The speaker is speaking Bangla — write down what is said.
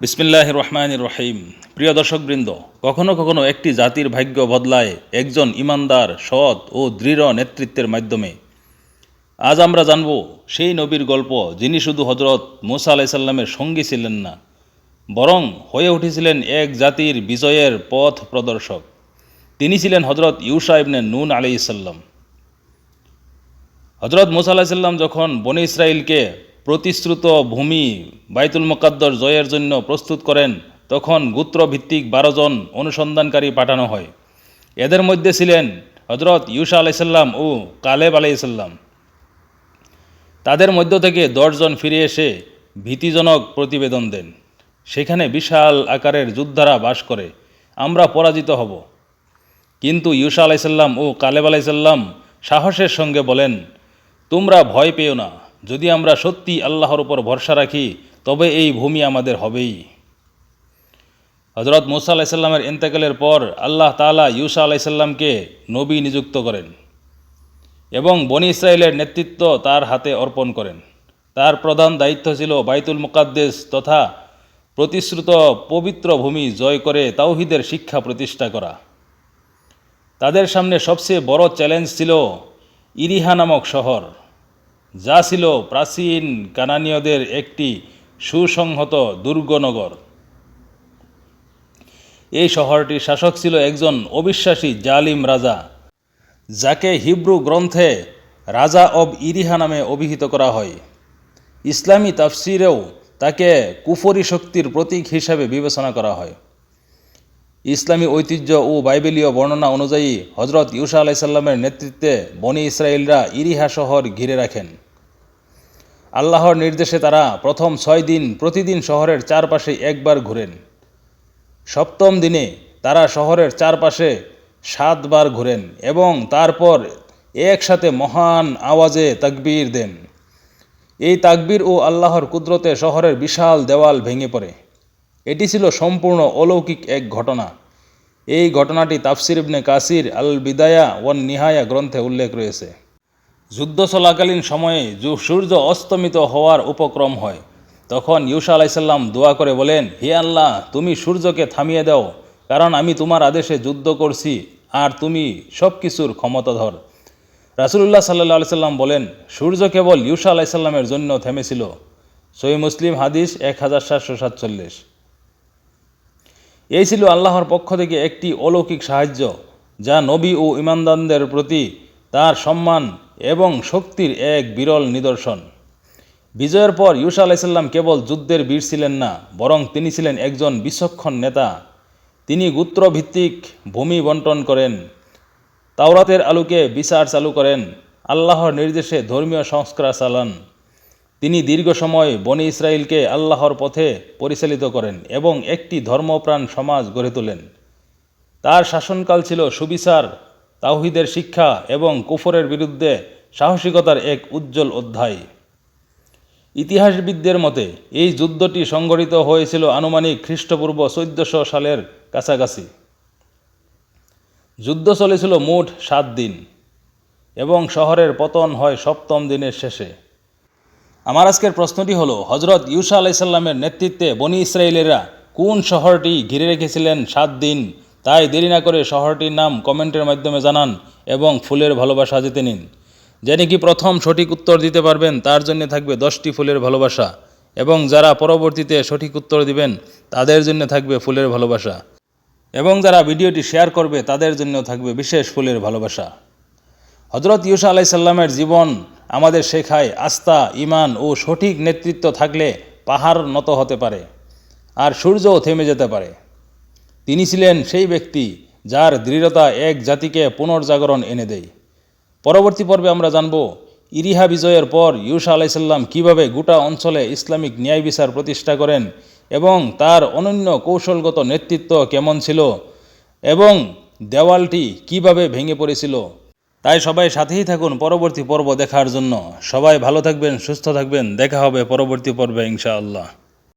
বিসমিল্লাহ রহমান রহিম। প্রিয় দর্শকবৃন্দ, কখনো কখনো একটি জাতির ভাগ্য বদলায় একজন ইমানদার, সৎ ও দৃঢ় নেতৃত্বের মাধ্যমে। আজ আমরা জানব, সেই নবীর গল্প যিনি শুধু হজরত মুসা আলাইসাল্লামের সঙ্গী ছিলেন না, বরং হয়ে উঠেছিলেন এক জাতির বিজয়ের পথ প্রদর্শক। তিনি ছিলেন হজরত ইউসা ইবনে নুন আলি ইসাল্লাম হজরত মুসা আলাহিসাল্লাম যখন বনে ইসরায়েলকে প্রতিশ্রুত ভূমি বাইতুল মোকাদ্দর জয়ের জন্য প্রস্তুত করেন, তখন গোত্রভিত্তিক বারো জন অনুসন্ধানকারী পাঠানো হয়। এদের মধ্যে ছিলেন হজরত ইউসা আলাইসাল্লাম ও কালেব আলাইসাল্লাম তাদের মধ্য থেকে দশজন ফিরে এসে ভীতিজনক প্রতিবেদন দেন। সেখানে বিশাল আকারের যোদ্ধারা বাস করে, আমরা পরাজিত হব। কিন্তু ইউসা আলাইসাল্লাম ও কালেব আলাইসাল্লাম সাহসের সঙ্গে বলেন, তোমরা ভয় পেও না। যদি আমরা সত্যি আল্লাহর উপর ভরসা রাখি, তবে এই ভূমি আমাদের হবেই। হজরত মুসা আলাইসাল্লামের এন্তেকালের পর আল্লাহ তালা ইউসা আলাইসাল্লামকে নবী নিযুক্ত করেন এবং বনি ইসরায়েলের নেতৃত্ব তার হাতে অর্পণ করেন। তার প্রধান দায়িত্ব ছিল বাইতুল মুকাদ্দেস তথা প্রতিশ্রুত পবিত্র ভূমি জয় করে তাওহিদের শিক্ষা প্রতিষ্ঠা করা। তাদের সামনে সবচেয়ে বড় চ্যালেঞ্জ ছিল ইরিহা নামক শহর। যা ছিল প্রাচীন কানানীয়দের একটি সুসংহত দুর্গনগর। এই শহরটির শাসক ছিল একজন অবিশ্বাসী জালিম রাজা, যাকে হিব্রু গ্রন্থে রাজা অব ইরিহা নামে অভিহিত করা হয়। ইসলামী তাফসিরেও তাকে কুফরি শক্তির প্রতীক হিসাবে বিবেচনা করা হয়। ইসলামী ঐতিহ্য ও বাইবেলীয় বর্ণনা অনুযায়ী হজরত ইউসা আলাইসাল্লামের নেতৃত্বে বনি ইসরায়েলরা ইরিহা শহর ঘিরে রাখেন। আল্লাহর নির্দেশে তারা প্রথম ছয় দিন প্রতিদিন শহরের চারপাশে একবার ঘুরেন। সপ্তম দিনে তারা শহরের চারপাশে সাতবার ঘুরেন এবং তারপর একসাথে মহান আওয়াজে তাকবীর দেন। এই তাকবীর ও আল্লাহর কুদরতে শহরের বিশাল দেওয়াল ভেঙে পড়ে। এটি ছিল সম্পূর্ণ অলৌকিক এক ঘটনা। এই ঘটনাটি তাফসির ইবনে কাসির আল বিদায়া ওয়ান নিহায়া গ্রন্থে উল্লেখ রয়েছে। যুদ্ধ চলাকালীন সময়ে সূর্য অস্তমিত হওয়ার উপক্রম হয়। তখন ইউসা আলাইসাল্লাম দোয়া করে বলেন, হে আল্লাহ, তুমি সূর্যকে থামিয়ে দাও, কারণ আমি তোমার আদেশে যুদ্ধ করছি, আর তুমি সব কিছুর ক্ষমতাধর। রাসুলুল্লাহ সাল্লাহ সাল্লাম বলেন, সূর্য কেবল ইউসা আলাইসাল্লামের জন্য থেমেছিল। সই মুসলিম হাদিস এক হাজার সাতশো সাতচল্লিশ। এই ছিল আল্লাহর পক্ষ থেকে একটি অলৌকিক সাহায্য, যা নবী ও ইমানদানদের প্রতি তার সম্মান এবং শক্তির এক বিরল নিদর্শন। বিজয়ের পর ইউসা আলাইসাল্লাম কেবল যুদ্ধের বীর ছিলেন না, বরং তিনি ছিলেন একজন বিচক্ষণ নেতা। তিনি গোত্রভিত্তিক ভূমি বন্টন করেন, তাওরাতের আলোকে বিচার চালু করেন, আল্লাহর নির্দেশে ধর্মীয় সংস্কার চালান। তিনি দীর্ঘ সময় বনি ইসরায়েলকে আল্লাহর পথে পরিচালিত করেন এবং একটি ধর্মপ্রাণ সমাজ গড়ে তোলেন। তার শাসনকাল ছিল সুবিচার, তাওহিদের শিক্ষা এবং কুফরের বিরুদ্ধে সাহসিকতার এক উজ্জ্বল অধ্যায়। ইতিহাসবিদদের মতে, এই যুদ্ধটি সংঘটিত হয়েছিল আনুমানিক খ্রিস্টপূর্ব চোদ্দশো সালের কাছাকাছি। যুদ্ধ চলেছিল মোট সাত দিন এবং শহরের পতন হয় সপ্তম দিনের শেষে। আমার আজকের প্রশ্নটি হলো হজরত ইউসা আলাইসাল্লামের নেতৃত্বে বনি ইসরায়েলেরা কোন শহরটি ঘিরে রেখেছিলেন সাত দিন? তাই দেরি না করে শহরটির নাম কমেন্টের মাধ্যমে জানান এবং ফুলের ভালোবাসা জিতে নিন। যে নাকি প্রথম সঠিক উত্তর দিতে পারবেন, তার জন্য থাকবে দশটি ফুলের ভালোবাসা এবং যারা পরবর্তীতে সঠিক উত্তর দিবেন, তাদের জন্য থাকবে ফুলের ভালোবাসা এবং যারা ভিডিওটি শেয়ার করবে, তাদের জন্য থাকবে বিশেষ ফুলের ভালোবাসা। হজরত ইউসা আলাইসাল্লামের জীবন আমাদের শেখায় আস্থা ইমান ও সঠিক নেতৃত্ব থাকলে পাহাড় নত হতে পারে আর সূর্যও থেমে যেতে পারে। তিনি ছিলেন সেই ব্যক্তি যার দৃঢ়তা এক জাতিকে পুনর্জাগরণ এনে দেয়। পরবর্তী পর্বে আমরা জানব ইরিহা বিজয়ের পর ইউসা আলাইসাল্লাম কীভাবে গোটা অঞ্চলে ইসলামিক ন্যায় বিচার প্রতিষ্ঠা করেন এবং তার অনন্য কৌশলগত নেতৃত্ব কেমন ছিল এবং দেওয়ালটি কীভাবে ভেঙে পড়েছিল তাই সবাই সাথেই থাকুন পরবর্তী পর্ব দেখার জন্য। সবাই ভালো থাকবেন, সুস্থ থাকবেন। দেখা হবে পরবর্তী পর্বে, ইনশাআল্লাহ।